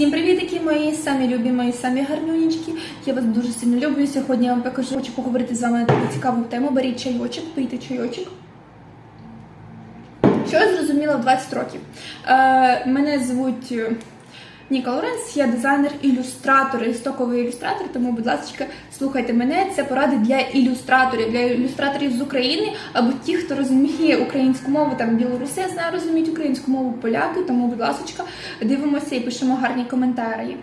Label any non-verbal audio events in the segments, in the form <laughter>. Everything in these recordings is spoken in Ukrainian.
Всім привітики мої, самі любі мої, самі гарнюнічки. Я вас дуже сильно люблю. Сьогодні я вам покажу, хочу поговорити з вами на таку цікаву тему. Беріть чайочок, пийте чайочок. Що я зрозуміла в 20 років? Е, мене звуть Ніка Лоренс, я дизайнер, ілюстратор, істоковий ілюстратор, тому, будь ласка, слухайте мене. Це поради для ілюстраторів, для ілюстраторів з України або ті, хто розуміє українську мову, там білоруси, я знаю, розуміють українську мову, поляки, тому, будь ласка, дивимося і пишемо гарні коментарі.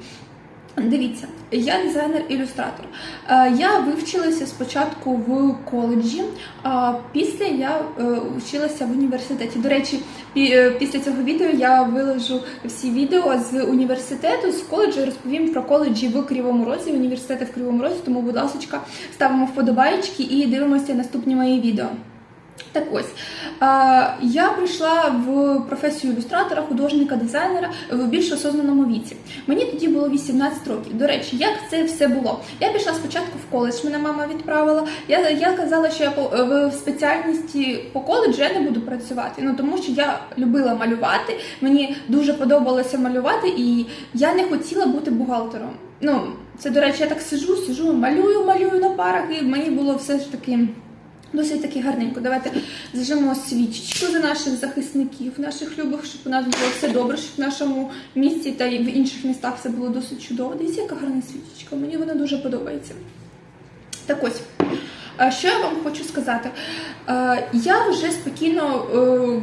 Дивіться, я дизайнер-ілюстратор. Е, Я вивчилася спочатку в коледжі, а після я е, вчилася в університеті. До речі, після цього відео я виложу всі відео з університету, з коледжу, розповім про коледжі в Кривому Розі, університети в Кривому Розі, тому, будь ласка, ставимо вподобайки і дивимося наступні мої відео. Так ось е, я прийшла в професію ілюстратора, художника, дизайнера в більш осознаному віці. Мені тоді було 18 років. До речі, як це все було? Я пішла спочатку в коледж, мене мама відправила. Я, я казала, що я по в спеціальності по коледжу я не буду працювати. Ну тому що я любила малювати. Мені дуже подобалося малювати, і я не хотіла бути бухгалтером. Ну це до речі, я так сижу, сижу, малюю, малюю на парах, і мені було все ж таки. Досить таки гарненько. Давайте зажимо свічечку за наших захисників, наших любих, щоб у нас було все добре, щоб в нашому місті та й в інших містах все було досить чудово. Дивіться, яка гарна свічечка. Мені вона дуже подобається. Так ось. Що я вам хочу сказати? Е, Я вже спокійно е,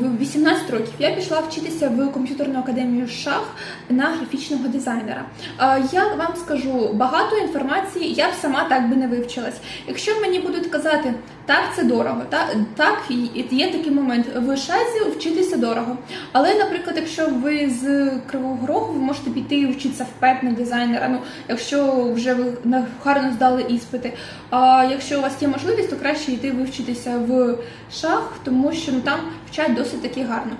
в 18 років я пішла вчитися в комп'ютерну академію шах на графічного дизайнера. Е, Я вам скажу багато інформації, я б сама так би не вивчилась. Якщо мені будуть казати, так це дорого, та так є такий момент. В шазі вчитися дорого. Але, наприклад, якщо ви з Кривого Рогу, ви можете піти і вчитися в ПЕТ на дизайнера. Ну, якщо вже ви гарно здали іспити. А якщо у вас є можливість, то краще йти вивчитися в шах, тому що ну, там вчать досить таки гарно.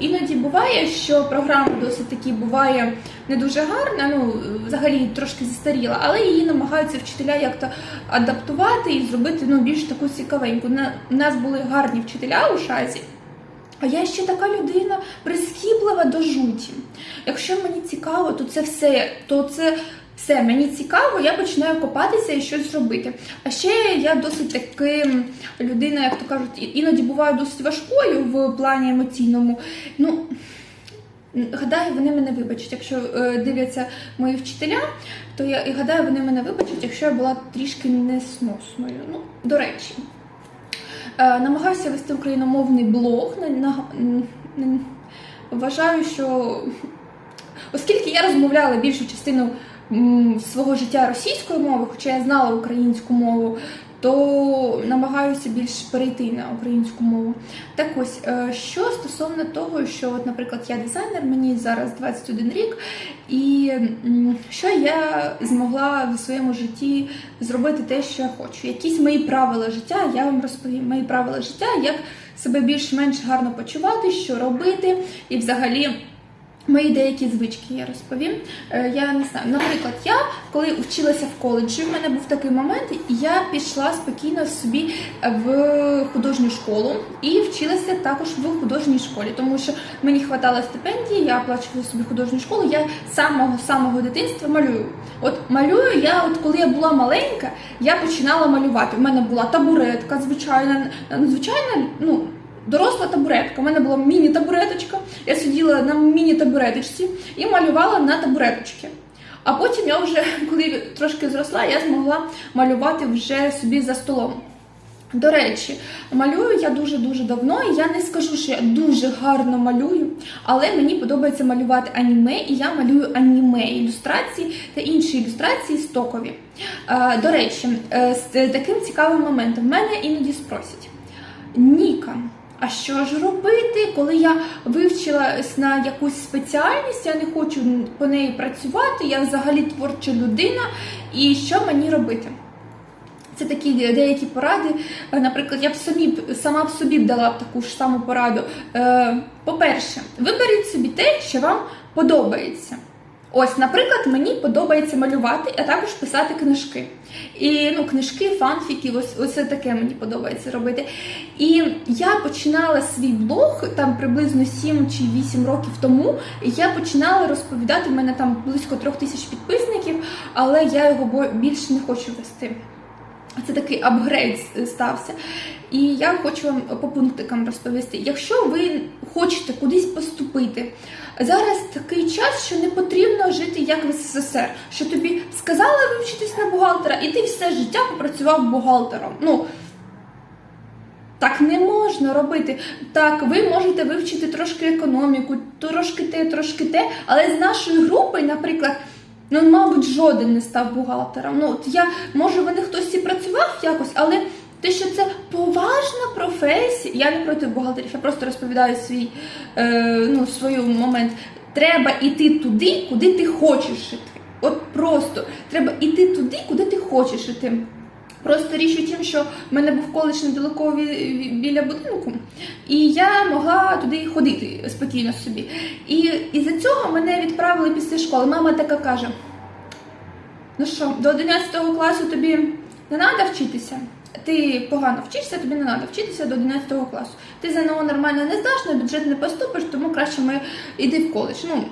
Іноді буває, що програма досить таки буває не дуже гарна, ну взагалі трошки застаріла, але її намагаються вчителя як-то адаптувати і зробити ну, більш таку цікавеньку. На- У нас були гарні вчителя у шазі. А я ще така людина прискіплива до жуті. Якщо мені цікаво, то це все, то це все мені цікаво, я починаю копатися і щось робити. А ще я досить таки людина, як то кажуть, іноді буваю досить важкою в плані емоційному. Ну, гадаю, вони мене вибачать. Якщо е, дивляться мої вчителя, то я і гадаю, вони мене вибачать, якщо я була трішки несносною. Ну, до речі. Е, намагаюся вести україномовний блог. Вважаю, що оскільки я розмовляла більшу частину свого життя російською мовою, хоча я знала українську мову, то намагаюся більш перейти на українську мову. Так ось, е, що стосовно того, що, от, наприклад, я дизайнер, мені зараз 21 рік, і що я змогла в своєму житті зробити те, що я хочу. Якісь мої правила життя, я вам розповім мої правила життя, як себе більш-менш гарно почувати, що робити, і взагалі. Мої деякі звички я розповім. Е, Я не знаю. Наприклад, я коли вчилася в коледжі, в мене був такий момент, я пішла спокійно собі в художню школу і вчилася також в художній школі, тому що мені хватало стипендії, я оплачувала собі художню школу. Я з самого самого дитинства малюю. От малюю я, от коли я була маленька, я починала малювати. У мене була табуретка, звичайна, звичайна, ну. Доросла табуретка. У мене була міні-табуреточка. Я сиділа на міні-табуреточці і малювала на табуреточці. А потім я вже, <laughs> коли трошки зросла, я змогла малювати вже собі за столом. До речі, малюю я дуже-дуже давно, і я не скажу, що я дуже гарно малюю, але мені подобається малювати аніме, і я малюю аніме ілюстрації та інші ілюстрації стокові. Е, До речі, е, з таким цікавим моментом мене іноді спросять: Ніка, а що ж робити, коли я вивчилась на якусь спеціальність, я не хочу по неї працювати, я взагалі творча людина, і що мені робити? Це такі деякі поради. Е, Наприклад, я б самі сама б собі дала б таку ж саму пораду. Е, По-перше, виберіть собі те, що вам подобається. Ось, наприклад, мені подобається малювати, а також писати книжки. І ну, книжки, фанфіки, ось ось таке мені подобається робити. І я починала свій блог там приблизно 7 чи 8 років тому. І я починала розповідати. в мене там близько трьох тисяч підписників, але я його більше не хочу вести. Це такий апгрейд стався. І я хочу вам по пунктикам розповісти. Якщо ви хочете кудись поступити, зараз такий час, що не потрібно жити як в СССР, що тобі сказали вивчитись на бухгалтера, і ти все життя попрацював бухгалтером. Ну, так не можна робити. Так, ви можете вивчити трошки економіку, трошки те, трошки те, але з нашої групи, наприклад, ну, мабуть, жоден не став бухгалтером. Ну, от я, може, вони хтось і працював якось, але те, що це поважна професія, я не проти бухгалтерів, я просто розповідаю свій е, ну, свою момент. Треба йти туди, куди ти хочеш йти. От просто треба йти туди, куди ти хочеш йти. Просто річ у тім, що в мене був коледж недалеко біля будинку, і я могла туди ходити спокійно собі. І із-за цього мене відправили після школи. Мама така каже: ну що, до 11 класу тобі не треба вчитися? Ти погано вчишся, тобі не треба вчитися до 11 класу. Ти ЗНО нормально не здаш, на бюджет не поступиш, тому краще ми йди в коледж. Ну,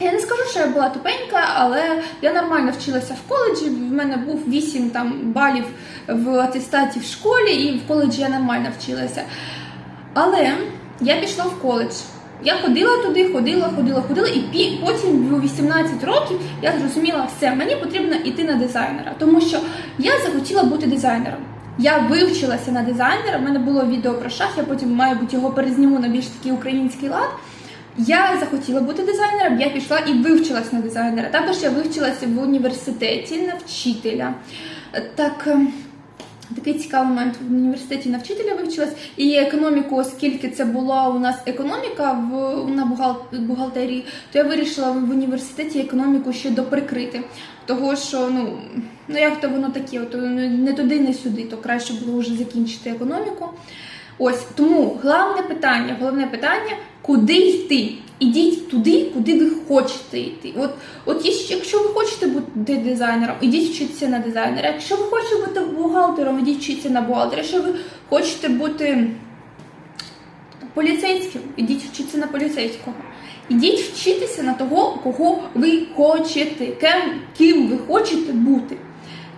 я не скажу, що я була тупенька, але я нормально вчилася в коледжі. В мене був 8 там, балів в атестаті в школі, і в коледжі я нормально вчилася. Але я пішла в коледж. Я ходила туди, ходила, ходила, ходила, і потім в 18 років я зрозуміла, все, мені потрібно йти на дизайнера, тому що я захотіла бути дизайнером. Я вивчилася на дизайнера, в мене було відео про шах, я потім, мабуть, його перезніму на більш такий український лад. Я захотіла бути дизайнером, я пішла і вивчилась на дизайнера. Також я вивчилася в університеті на вчителя. Так, ем, такий цікавий момент в університеті на вчителя вивчилась. І економіку, оскільки це була у нас економіка в на бухгалтерії, то я вирішила в університеті економіку ще доприкрити. Того, що ну, ну як то воно таке, от, не туди, не сюди, то краще було вже закінчити економіку. Ось тому головне питання, головне питання, куди йти? Ідіть туди, куди ви хочете йти. От, от якщо ви хочете бути дизайнером, ідіть вчитися на дизайнера. Якщо ви хочете бути бухгалтером, ідіть вчитися на бухгалтера. Якщо ви хочете бути поліцейським, ідіть вчитися на поліцейського. Ідіть вчитися на того, кого ви хочете, ким, ким ви хочете бути.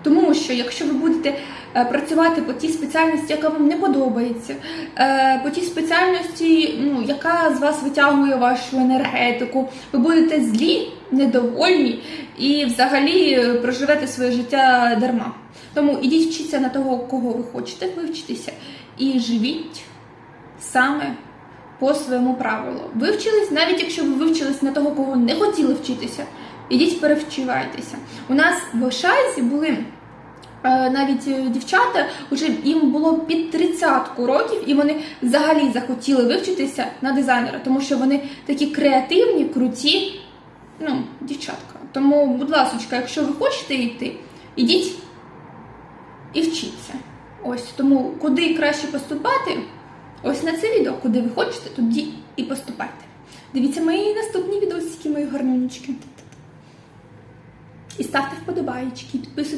Тому що якщо ви будете е, працювати по тій спеціальності, яка вам не подобається, е, по тій спеціальності, ну, яка з вас витягує вашу енергетику, ви будете злі, недовольні і взагалі е, проживете своє життя дарма. Тому ідіть вчитися на того, кого ви хочете вивчитися, і живіть саме по своєму правилу. Вивчились, навіть якщо ви вивчились на того, кого не хотіли вчитися, ідіть перевчивайтеся. У нас в Шайзі були е, навіть е, дівчата, вже їм було під 30 років, і вони взагалі захотіли вивчитися на дизайнера, тому що вони такі креативні, круті, ну, дівчатка. Тому, будь ласка, якщо ви хочете йти, ідіть і вчіться. Ось тому, куди краще поступати, ось на це відео, куди ви хочете, тоді і поступайте. Дивіться мої наступні відосики, мої гарнючки. І ставте вподобайки, підписуйтесь.